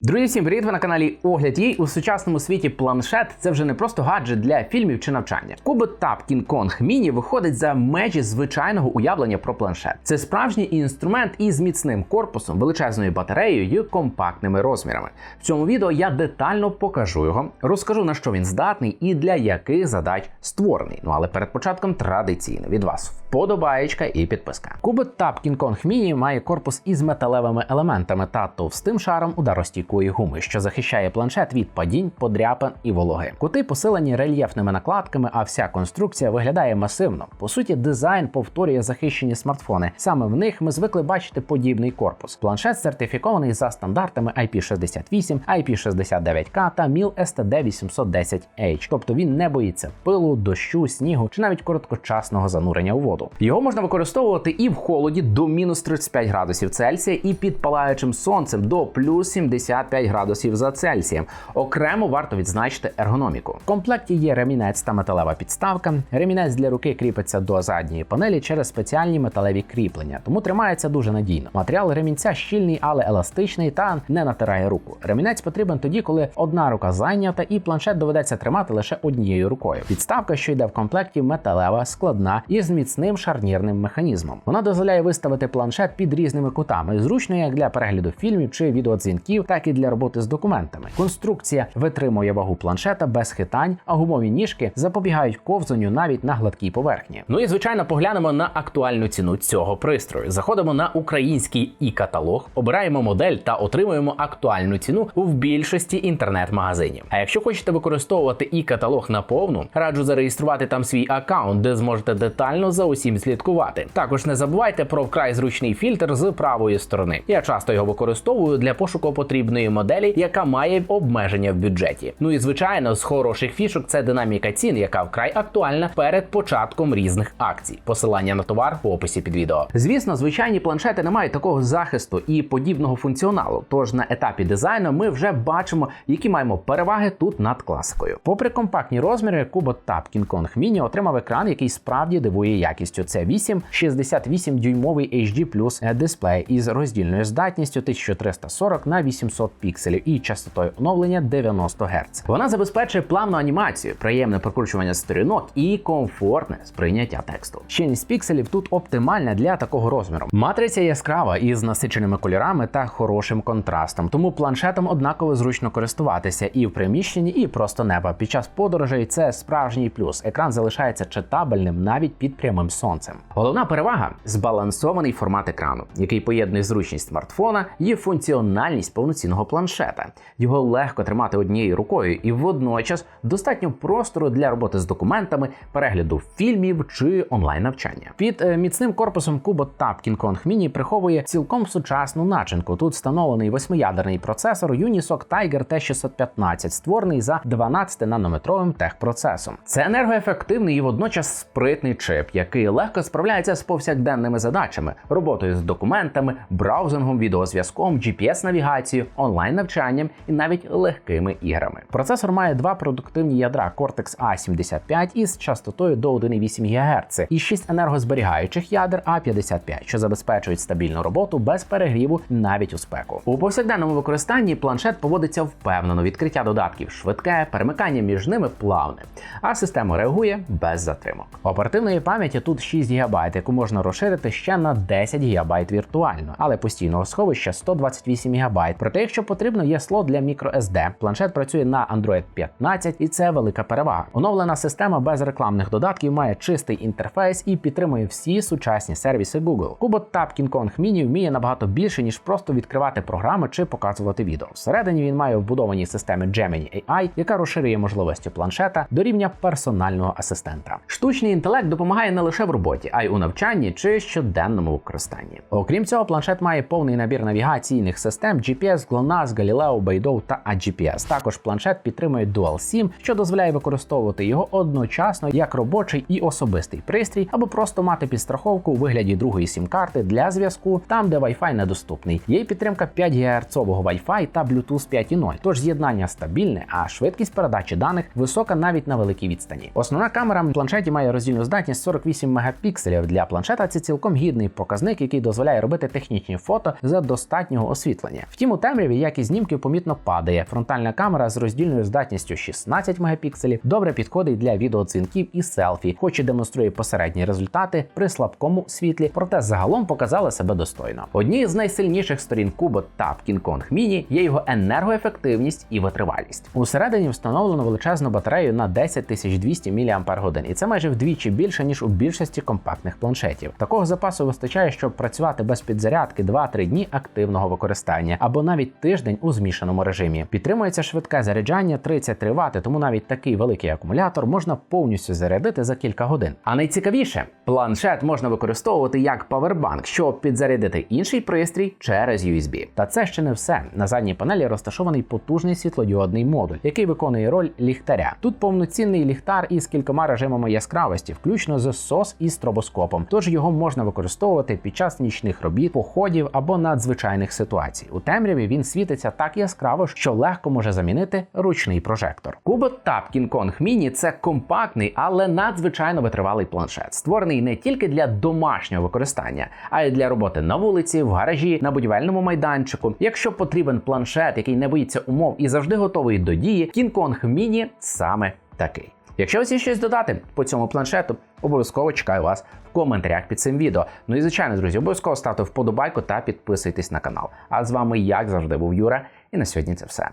Друзі, всім привіт! Ви на каналі Огляд Їй. У сучасному світі планшет це вже не просто гаджет для фільмів чи навчання. Кубот Tab King Kong Mini виходить за межі звичайного уявлення про планшет. Це справжній інструмент із міцним корпусом, величезною батареєю і компактними розмірами. В цьому відео я детально покажу його, розкажу на що він здатний і для яких задач створений. Ну але перед початком традиційно від вас вподобаєчка і підписка. Tab King Kong Mini має корпус із металевими елементами та товстим шаром ударостійкої гуми, що захищає планшет від падінь, подряпин і вологи. Кути посилені рельєфними накладками, а вся конструкція виглядає масивно. По суті, дизайн повторює захищені смартфони. Саме в них ми звикли бачити подібний корпус. Планшет сертифікований за стандартами IP68, IP69K та MIL STD 810H, тобто він не боїться пилу, дощу, снігу чи навіть короткочасного занурення у воду. Його можна використовувати і в холоді до мінус 35 градусів Цельсія, і під палаючим сонцем до плюс 75 градусів за Цельсієм. Окремо варто відзначити ергономіку. В комплекті є ремінець та металева підставка. Ремінець для руки кріпиться до задньої панелі через спеціальні металеві кріплення, тому тримається дуже надійно. Матеріал ремінця щільний, але еластичний та не натирає руку. Ремінець потрібен тоді, коли одна рука зайнята, і планшет доведеться тримати лише однією рукою. Підставка, що йде в комплекті, металева, складна і з міцним шарнірним механізмом. Вона дозволяє виставити планшет під різними кутами, зручно як для перегляду фільмів чи відеодзвінків, так і для роботи з документами. Конструкція витримує вагу планшета без хитань, а гумові ніжки запобігають ковзанню навіть на гладкій поверхні. Ну і звичайно, поглянемо на актуальну ціну цього пристрою. Заходимо на український і каталог, обираємо модель та отримуємо актуальну ціну в більшості інтернет-магазинів. А якщо хочете використовувати і каталог наповну, раджу зареєструвати там свій аккаунт, де зможете детально за усім слідкувати. Також не забувайте про вкрай зручний фільтр з правої сторони. Я часто його використовую для пошуку потрібної моделі, яка має обмеження в бюджеті. Ну і звичайно, з хороших фішок це динаміка цін, яка вкрай актуальна перед початком різних акцій. Посилання на товар в описі під відео. Звісно, звичайні планшети не мають такого захисту і подібного функціоналу. Тож на етапі дизайну ми вже бачимо, які маємо переваги тут над класикою. Попри компактні розміри, Kubot Tab King Kong Mini отримав екран, який справді дивує якістю. Це 8 68 дюймовий HD дисплей із роздільною здатністю 1340 на 800 пікселів і частотою оновлення 90 Гц. Вона забезпечує плавну анімацію, приємне прокручування сторінок і комфортне сприйняття тексту. Щільність пікселів тут оптимальна для такого розміру. Матриця яскрава із насиченими кольорами та хорошим контрастом, тому планшетом однаково зручно користуватися і в приміщенні, і просто неба. Під час подорожей це справжній плюс. Екран залишається читабельним навіть під прямим сонцем. Головна перевага збалансований формат екрану, який поєднує зручність смартфона і функціональність повноцінного планшета. Його легко тримати однією рукою, і водночас достатньо простору для роботи з документами, перегляду фільмів чи онлайн навчання. Під е, міцним корпусом Kubot Tab King Kong Mini приховує цілком сучасну начинку. Тут встановлений восьмиядерний процесор Unisoc Tiger T615, створений за 12-нанометровим техпроцесом. Це енергоефективний і водночас спритний чип, який легко справляється з повсякденними задачами, роботою з документами, браузингом, відеозв'язком, GPS-навігацією, онлайн-навчанням і навіть легкими іграми. Процесор має два продуктивні ядра Cortex A75 із частотою до 1,8 ГГц і 6 енергозберігаючих ядер A55, що забезпечують стабільну роботу без перегріву навіть у спеку. У повсякденному використанні планшет поводиться впевнено, відкриття додатків швидке, перемикання між ними плавне, а система реагує без затримок. Оперативної пам'яті тут 6 ГБ, яку можна розширити ще на 10 ГБ віртуально, але постійного сховища 128 ГБ. Проте, якщо потрібно, є слот для microSD. Планшет працює на Android 15 і це велика перевага. Оновлена система без рекламних додатків має чистий інтерфейс і підтримує всі сучасні сервіси Google. Kubot Tab King Kong Mini вміє набагато більше, ніж просто відкривати програми чи показувати відео. Всередині він має вбудовані системи Gemini AI, яка розширює можливості планшета до рівня персонального асистента. Штучний інтелект допомагає не лише в роботі, а й у навчанні чи щоденному використанні. Окрім цього, планшет має повний набір навігаційних систем GPS, GLONASS, Galileo, Beidou та AGPS. Також планшет підтримує Dual SIM, що дозволяє використовувати його одночасно як робочий і особистий пристрій, або просто мати підстраховку у вигляді другої сім-карти для зв'язку там, де Wi-Fi недоступний. Є й підтримка 5 ГГц Wi-Fi та Bluetooth 5.0, тож з'єднання стабільне, а швидкість передачі даних висока навіть на великій відстані. Основна камера в планшеті має роздільну здатність 48 8 мегапікселів для планшета це цілком гідний показник, який дозволяє робити технічні фото за достатнього освітлення. Втім, у темряві якість знімків помітно падає. Фронтальна камера з роздільною здатністю 16 мегапікселів добре підходить для відеодзвінків і селфі, хоч і демонструє посередні результати при слабкому світлі, проте загалом показала себе достойно. Однією з найсильніших сторін Kubo Tab King Kong Mini є його енергоефективність і витривалість. Усередині встановлено величезну батарею на 10200 мАч, і це майже вдвічі більше ніж у більшості компактних планшетів. Такого запасу вистачає, щоб працювати без підзарядки 2-3 дні активного використання або навіть тиждень у змішаному режимі. Підтримується швидке заряджання 33 Вт, тому навіть такий великий акумулятор можна повністю зарядити за кілька годин. А найцікавіше, планшет можна використовувати як павербанк, щоб підзарядити інший пристрій через USB. Та це ще не все. На задній панелі розташований потужний світлодіодний модуль, який виконує роль ліхтаря. Тут повноцінний ліхтар із кількома режимами яскравості, включно з SOS і стробоскопом. Тож його можна використовувати під час нічних робіт, походів або надзвичайних ситуацій. У темряві він світиться так яскраво, що легко може замінити ручний прожектор. Kubo Tab King Kong Mini – це компактний, але надзвичайно витривалий планшет, створений не тільки для домашнього використання, а й для роботи на вулиці, в гаражі, на будівельному майданчику. Якщо потрібен планшет, який не боїться умов і завжди готовий до дії, King Kong Mini саме такий. Якщо ось є щось додати по цьому планшету, обов'язково чекаю вас в коментарях під цим відео. Ну і звичайно, друзі, обов'язково ставте вподобайку та підписуйтесь на канал. А з вами, як завжди, був Юра, і на сьогодні це все.